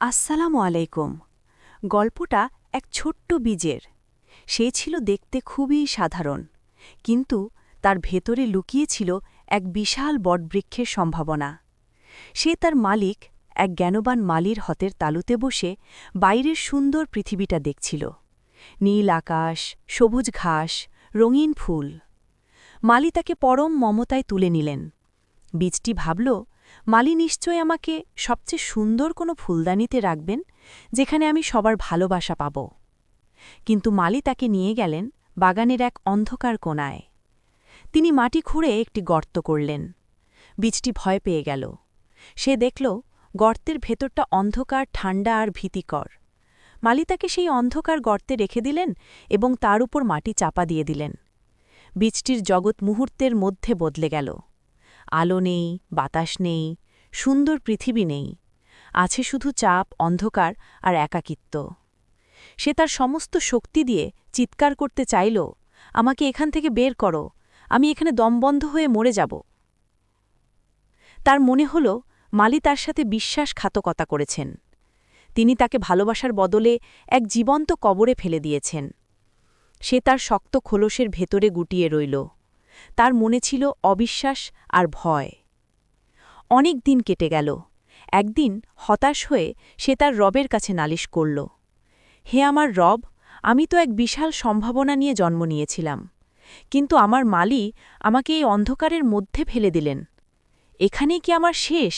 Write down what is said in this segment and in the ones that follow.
আসসালামু আলাইকুম। গল্পটা এক ছোট্ট বীজের। সে ছিল দেখতে খুবই সাধারণ, কিন্তু তার ভেতরে লুকিয়েছিল এক বিশাল বটবৃক্ষের সম্ভাবনা। সে তার মালিক, এক জ্ঞানবান মালির হতের তালুতে বসে বাইরের সুন্দর পৃথিবীটা দেখছিল। নীল আকাশ, সবুজ ঘাস, রঙিন ফুল। মালি তাকে পরম মমতায় তুলে নিলেন। বীজটি ভাবল মালি নিশ্চয় আমাকে সবচেয়ে সুন্দর কোনো ফুলদানিতে রাখবেন, যেখানে আমি সবার ভালোবাসা পাব। কিন্তু মালি তাকে নিয়ে গেলেন বাগানের এক অন্ধকার কোনায় তিনি মাটি খুঁড়ে একটি গর্ত করলেন। বীজটি ভয় পেয়ে গেল। সে দেখল গর্তের ভেতরটা অন্ধকার ঠান্ডা আর ভীতিকর। মালি তাকে সেই অন্ধকার গর্তে রেখে দিলেন এবং তার উপর মাটি চাপা দিয়ে দিলেন। বীজটির জগৎ মুহূর্তের মধ্যে বদলে গেল। আলো নেই, বাতাস নেই, সুন্দর পৃথিবী নেই। আছে শুধু চাপ, অন্ধকার আর একাকিত্ব। সে তার সমস্ত শক্তি দিয়ে চিৎকার করতে চাইল, আমাকে এখান থেকে বের করো, আমি এখানে দমবন্ধ হয়ে মরে যাব। তার মনে হল, মালি তার সাথে বিশ্বাসঘাতকতা করেছেন। তিনি তাকে ভালোবাসার বদলে এক জীবন্ত কবরে ফেলে দিয়েছেন। সে তার শক্ত খোলসের ভেতরে গুটিয়ে রইল। তার মনে ছিল অবিশ্বাস আর ভয়। অনেক দিন কেটে গেল। একদিন হতাশ হয়ে সে তার রবের কাছে নালিশ করল, হে আমার রব, আমি তো এক বিশাল সম্ভাবনা নিয়ে জন্ম নিয়েছিলাম, কিন্তু আমার মালি আমাকে এই অন্ধকারের মধ্যে ফেলে দিলেন। এখানেই কি আমার শেষ?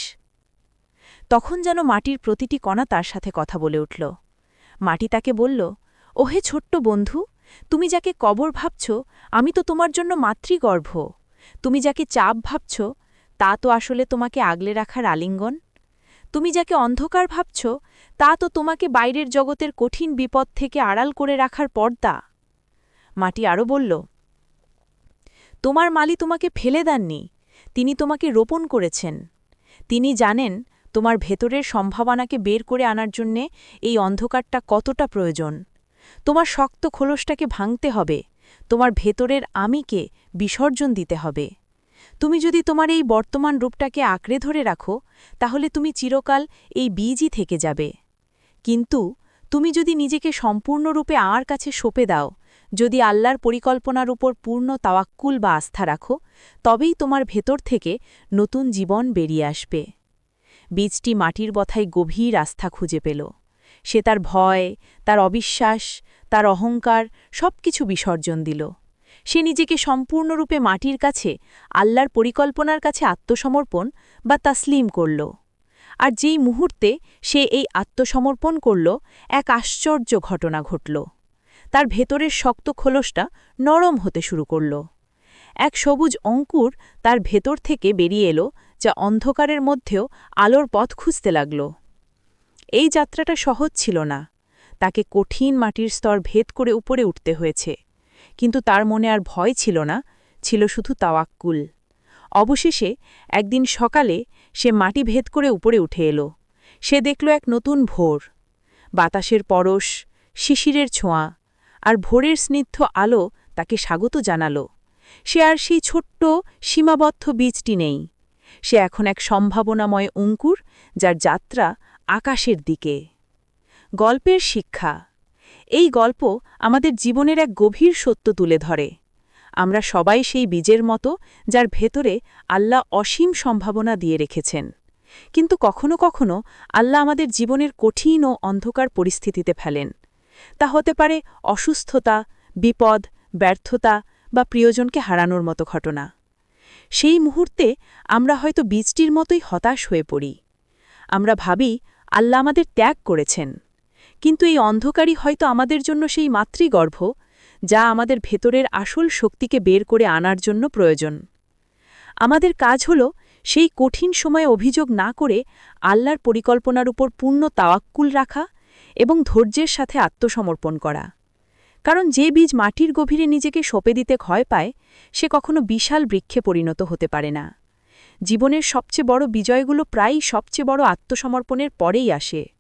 তখন যেন মাটির প্রতিটি কণা তার সাথে কথা বলে উঠল। মাটি তাকে বলল, ওহে ছোট্ট বন্ধু তুমি যাকে কবর ভাবছ, আমি তো তোমার জন্য মাতৃগর্ভ। তুমি যাকে চাপ ভাবছ, তা তো আসলে তোমাকে আগলে রাখার আলিঙ্গন। তুমি যাকে অন্ধকার ভাবছ, তা তো তোমাকে বাইরের জগতের কঠিন বিপদ থেকে আড়াল করে রাখার পর্দা। মাটি আরও বলল, তোমার মালি তোমাকে ফেলে দেননি, তিনি তোমাকে রোপণ করেছেন। তিনি জানেন তোমার ভেতরের সম্ভাবনাকে বের করে আনার জন্যে এই অন্ধকারটা কতটা প্রয়োজন। তোমার শক্ত খোলসটাকে ভাঙতে হবে। তোমার ভেতরের আমিকে বিসর্জন দিতে হবে। তুমি যদি তোমার এই বর্তমান রূপটাকে আঁকড়ে ধরে রাখো, তাহলে তুমি চিরকাল এই বীজই থেকে যাবে। কিন্তু তুমি যদি নিজেকে সম্পূর্ণরূপে আর কাছে সঁপে দাও, যদি আল্লাহর পরিকল্পনার উপর পূর্ণ তাওয়াক্কুল বা আস্থা রাখো, তবেই তোমার ভেতর থেকে নতুন জীবন বেরিয়ে আসবে। বীজটি মাটির বথায় গভীর আস্থা খুঁজে পেল। সে তার ভয়, তার অবিশ্বাস, তার অহংকার সব কিছু বিসর্জন দিল। সে নিজেকে সম্পূর্ণরূপে মাটির কাছে, আল্লাহর পরিকল্পনার কাছে আত্মসমর্পণ বা তাসলিম করল। আর যেই মুহূর্তে সে এই আত্মসমর্পণ করল, এক আশ্চর্য ঘটনা ঘটল। তার ভেতরের শক্ত খোলসটা নরম হতে শুরু করল। এক সবুজ অঙ্কুর তার ভেতর থেকে বেরিয়ে এলো, যা অন্ধকারের মধ্যেও আলোর পথ খুঁজতে লাগল। এই যাত্রাটা সহজ ছিল না। তাকে কঠিন মাটির স্তর ভেদ করে উপরে উঠতে হয়েছে। কিন্তু তার মনে আর ভয় ছিল না, ছিল শুধু তাওয়াক্কুল। অবশেষে একদিন সকালে সে মাটি ভেদ করে উপরে উঠে এলো। সে দেখল এক নতুন ভোর। বাতাসের পরশ, শিশিরের ছোঁয়া আর ভোরের স্নিগ্ধ আলো তাকে স্বাগত জানাল। সে আর সেই ছোট্ট, সীমাবদ্ধ বীজটি নেই। সে এখন এক সম্ভাবনাময় অঙ্কুর যার যাত্রা আকাশের দিকে। গল্পের শিক্ষা। এই গল্প আমাদের জীবনের এক গভীর সত্য তুলে ধরে। আমরা সবাই সেই বীজের মতো যার ভেতরে আল্লাহ অসীম সম্ভাবনা দিয়ে রেখেছেন। কিন্তু কখনো কখনো আল্লাহ আমাদের জীবনের কঠিন ও অন্ধকার পরিস্থিতিতে ফেলেন। তা হতে পারে অসুস্থতা, বিপদ, ব্যর্থতা বা প্রিয়জনকে হারানোর মতো ঘটনা। সেই মুহূর্তে আমরা হয়তো বীজটির মতোই হতাশ হয়ে পড়ি। আমরা ভাবি আল্লাহ আমাদের ত্যাগ করেছেন। কিন্তু এই অন্ধকারই হয়তো আমাদের জন্য সেই মাতৃগর্ভ, যা আমাদের ভেতরের আসল শক্তিকে বের করে আনার জন্য প্রয়োজন। আমাদের কাজ হল সেই কঠিন সময়ে অভিযোগ না করে আল্লাহর পরিকল্পনার উপর পূর্ণ তাওয়াক্কুল রাখা এবং ধৈর্যের সাথে আত্মসমর্পণ করা। কারণ যে বীজ মাটির গভীরে নিজেকে সঁপে দিতে ক্ষয় পায়, সে কখনো বিশাল বৃক্ষে পরিণত হতে পারে না। জীবনের সবচেয়ে বড় বিজয়গুলো প্রায়ই সবচেয়ে বড় আত্মসমর্পণের পরেই আসে।